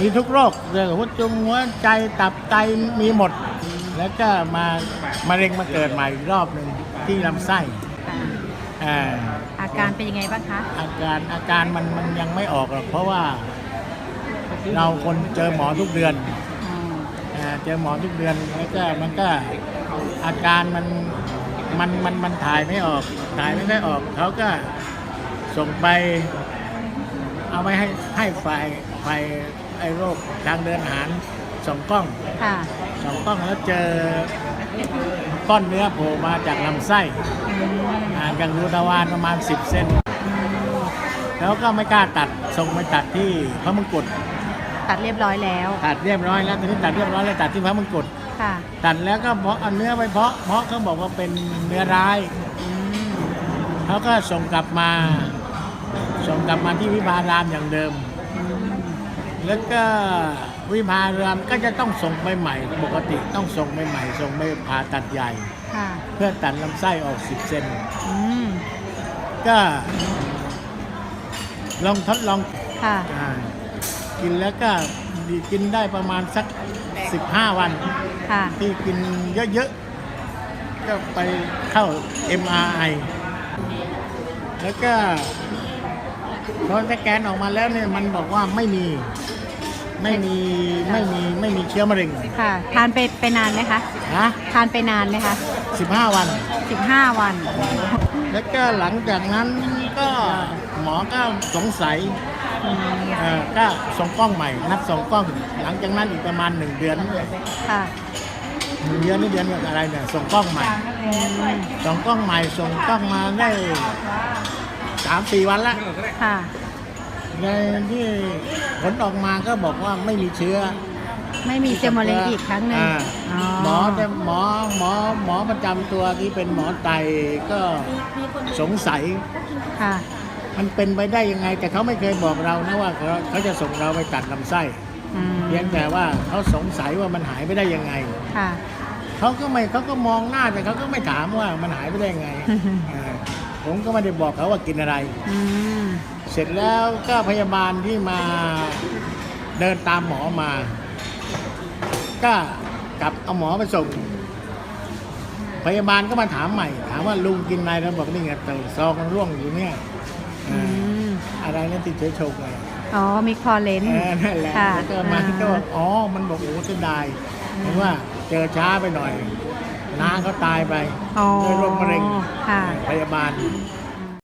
มีทุกโรคเรื่องหัวจุงหัวใจตับไตมีหมด แล้วก็มามะเร็งมาเกิดใหม่อีกรอบหนึ่งที่ลำไส้ค่ะอ่าอาการเป็นยังไงบ้างคะ อาการอาการมันมันยังไม่ออกหรอกเพราะว่า เราคนเจอหมอทุกเดือนอืมอ่าเจอหมอทุกเดือนแล้วก็มันก็อาการมันมันมันมันถ่ายไม่ออกถ่ายไม่ได้ออกเขาก็ส่งไป เอาไปให้ให้ฝ่ายฝ่าย ไอ้โรคทางเดินอาหารส่องกล้องค่ะส่องกล้องแล้วเจอก้อนเนื้อโผล่มาจากลำไส้อืมห่างจากรูทวารประมาณ 10 เซนแล้วก็ไม่กล้าตัดส่งไปตัดที่พระมงกุฎตัดเรียบร้อยแล้ว ตัดเรียบร้อยแล้วตอนนี้ตัดเรียบร้อยแล้วตัดที่พระมงกุฎค่ะ ตัดแล้วก็เพาะเอาเนื้อไปเพาะเพาะเขาบอกว่าเป็นเนื้อร้ายอืมเขาก็ส่งกลับมา ส่งกลับมาที่วิภารามอย่างเดิมอืม แล้วก็วิภารามก็จะต้องส่งไปใหม่ ปกติต้องส่งไปใหม่ ส่งไปผ่าตัดใหญ่ ค่ะ เพื่อตัดลำไส้ออก10เซนอืม ก็ลองทดลองค่ะอากินแล้วก็ดีกินได้ประมาณสัก 15 วัน ค่ะ ที่กินเยอะๆ ก็ไปเข้า MRI แล้วก็พอสแกนออกมาแล้วเนี่ยมันบอกว่าไม่มี ไม่มีไม่มีไม่มีเชื้อมะเร็งค่ะ ทานไปไปนานไหมคะ นะทานไปนานไหมคะ 15 วัน 15 วัน แล้วก็หลังจากนั้นก็หมอก็สงสัยอืมเอ่อก็ส่งกล้องใหม่นัดส่งกล้อง หลังจากนั้นอีกประมาณหนึ่งเดือนค่ะ หนึ่งเดือนนี่เดือนอะไรเนี่ยส่งกล้องใหม่อืมส่งกล้องใหม่ส่งกล้องมาได้สามสี่วันละค่ะ ในที่ผลออกมาก็บอกว่าไม่มีเชื้อ ไม่มีเซลล์มะเร็งอีกครั้งหนึ่งอ่าอ๋อหมอแต่หมอหมอหมอประจำตัวที่เป็นหมอไตก็สงสัยค่ะ มันเป็นไปได้ยังไง แต่เขาไม่เคยบอกเรานะว่าเขาเขาจะส่งเราไปตัดลำไส้อืมเพียงแต่ว่าเขาสงสัยว่ามันหายไปได้ยังไง ค่ะ เขาก็ไม่เขาก็มองหน้าแต่เขาก็ไม่ถามว่ามันหายไปได้ยังไงเออ ผมก็ไม่ได้บอกเขาว่ากินอะไร อืมเสร็จแล้วก็พยาบาลที่มาเดินตามหมอมา ก็กลับเอาหมอไปส่ง พยาบาลก็มาถามใหม่ ถามว่าลุงกินอะไรแล้วบอกนี่ไงเต่าซองมันร่วงอยู่เนี่ยอือ่าม อะไรนั่นติดเชื้อโชกไงอ๋อ มีคอเลนเออนั่นแหละค่ะแล้วก็มาก็บอกอ๋อมันบอกโอ้เสียดายเห็นว่าเจอช้าไปหน่อย น้าเขาตายไปอ๋อด้วยโรคมะเร็งค่ะ พยาบาล